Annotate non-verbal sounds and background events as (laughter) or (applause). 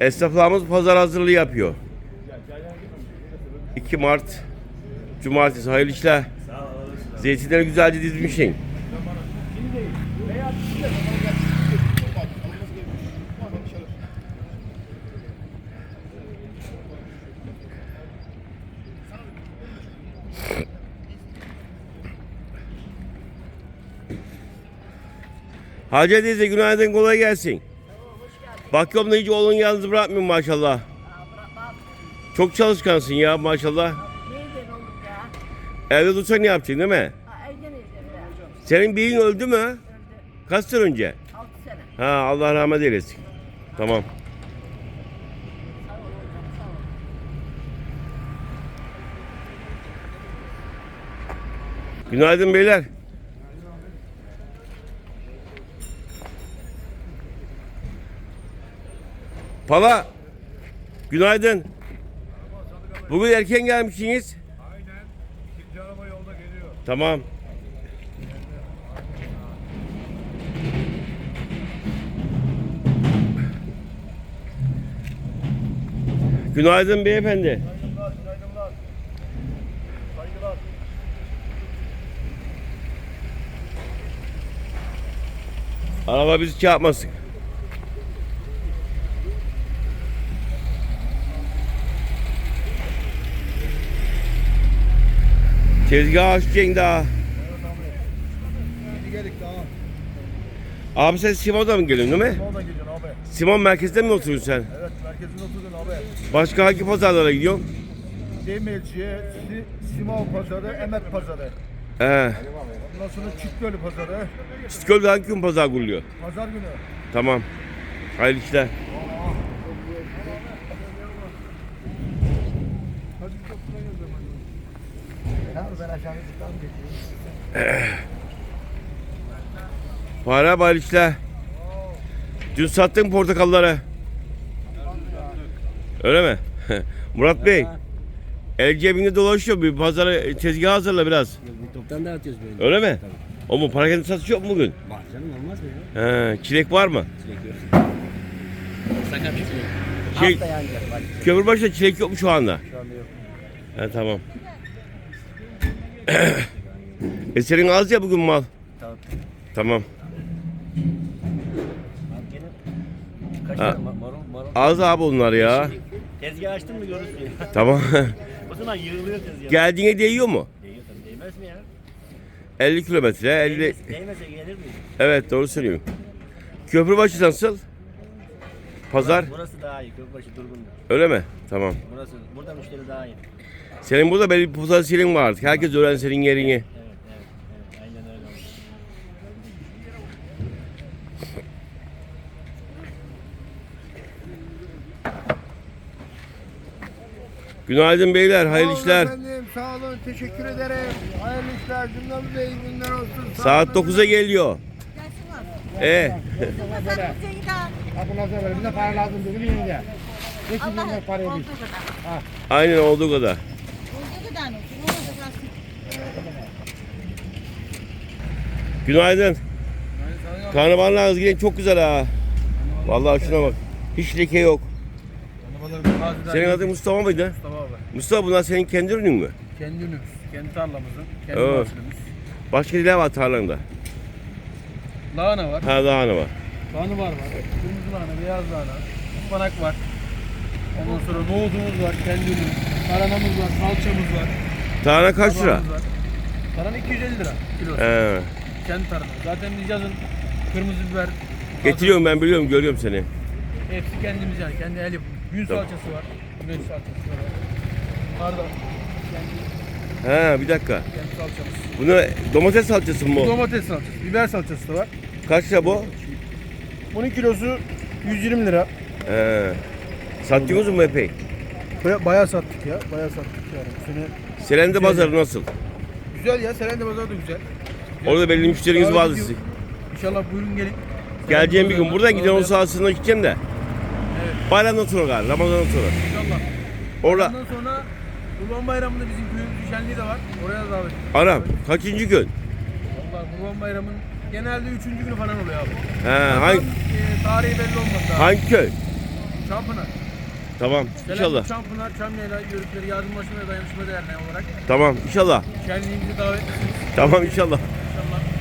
Esnaflarımız pazar hazırlığı yapıyor. 2 Mart Cumartesi hayırlı işler. Zeytinleri güzelce dizmişsin. Hacı teyze günaydın kolay gelsin. Bakıyorum da hiç oğlun yalnız bırakmıyorsun maşallah. Çok çalışkansın ya maşallah. Evde dursan ne yapacaksın değil mi? Senin beyin öldü mü? Öldü. Kaç sene önce? 6 sene. Ha Allah rahmet eylesin. Tamam. Günaydın beyler. Pala. Günaydın. Bugün erken gelmişsiniz. Aynen. İkinci araba yolda geliyor. Tamam. Günaydın beyefendi. Saygılar, saygılar. Saygılar. Araba bizi çarpmasın. Tezgah açacaksın daha. Geldik daha. Abi sen Simon'da mı geliyorsun değil mi? Yolda gidiyorsun abi. Simon merkezde mi oturuyorsun sen? Evet merkezinde oturdun abi. Başka hangi pazarlara gidiyorsun? Demirci'ye, Si Simav pazarı, Emet pazarı. He. Ondan sonra Çitgölü pazarı. Çitköl'de hangi gün pazar kuruluyor? Pazar günü. Tamam. Hayırlı işler. Zaman. ben aşağıya çıkalım geçeyim. Hayırlı işler. Dün sattın portakalları. Öyle mi? (laughs) Murat Bey. El cebinde dolaşıyor. Bir pazara tezgah hazırla biraz. Bir toptan dağıtıyoruz böyle. Öyle mi? O mu? Para kendi satış yok mu bugün? Var canım olmaz mı ya? He, çilek var mı? Çilek yok. Sakat bir çilek. Şey. Kömürbaşı'da çilek yok mu şu anda? Şu anda yok. He tamam. E senin az ya bugün mal. Tamam. Tamam. Kaç Ha. tane ma- marul marul. Az abi onlar ya. Tezgah açtın mı görürsün ya. (laughs) Tamam. o zaman yığılıyor tezgah. Geldiğine değiyor mu? Değiyor tabii. Değmez mi ya? 50 kilometre. 50. Değmese, değmese gelir mi? Evet doğru söylüyorum. Köprübaşı nasıl? Pazar. Burası daha iyi. Kökbaşı durgun. Öyle mi? Tamam. Burası, burada müşteri daha iyi. Senin burada belli bir potansiyelin var artık. Herkes öğren senin yerini. Evet, evet, evet. Aynen öyle oldu. Günaydın beyler. Hayırlı Sağ olun işler. Efendim, sağ olun. Teşekkür ederim. Hayırlı işler. Cümlemize iyi günler olsun. Sağ Saat olun. 9'a geliyor. E Bundan sonra bize para lazım dedi mi yenge? Ne için yenge parayı biz? aynen olduğu kadar. Günaydın. Karnavallarınız yine çok güzel ha. Vallahi şuna bak. Hiç leke yok. Senin adın Mustafa mıydı? Mustafa abi. Mustafa bunlar senin kendi ürünün mü? Kendi ürünümüz, kendi tarlamızın, kendi Evet. mahsulümüz. Başka neler var tarlanda? Lahana var, Ha daha ne var? soğanı var var, kırmızı lahana, beyaz lahana, ıspanak var. Ondan sonra nohudumuz var, kendi ürünümüz. Taranamız var, salçamız var. Tarhana kaç lira? kabağımız var. Tarhana 250 lira kilosu. He. Kendi tarhana. Zaten biz yazın kırmızı biber, Getiriyorum ben biliyorum görüyorum seni. hepsi kendimiz yani, kendi el yapımı. Gün Tamam. salçası var, güneş salçası var. Pardon, kendi, Ha bir dakika. kendi salçamız. Bunu domates salçası mı bu? Domates salçası, biber salçası da var. Kaç lira bu? Bunun kilosu 120 lira. He. Satıyorsunuz mu epey? Baya, bayağı sattık ya. Bayağı sattık yani. Bu sene pazarı nasıl? güzel ya. Serende pazar da güzel. Orada belli müşteriniz Davet vardı sizin. İnşallah buyurun gelin. Geleceğim bir gün. Buradan giden o sahasına gideceğim de. Bayramdan sonra galiba. Ramazan'dan sonra. İnşallah. Orada Ondan sonra Kurban Bayramı'nda bizim köyümüzün şenliği de var. Oraya da davet ediyorum. Aram. Kaçıncı gün? Valla Kurban Bayramı'nın genelde üçüncü günü falan oluyor abi. He, hangi, e, tarihi belli olmaz daha. hangi köy? Çampınar. Tamam inşallah. Selanik Çampınar, Çamyayla Yörükleri Yardımlaşma ve Dayanışma Derneği olarak Tamam inşallah. şenliğimizi davet ediyoruz. Tamam inşallah. İnşallah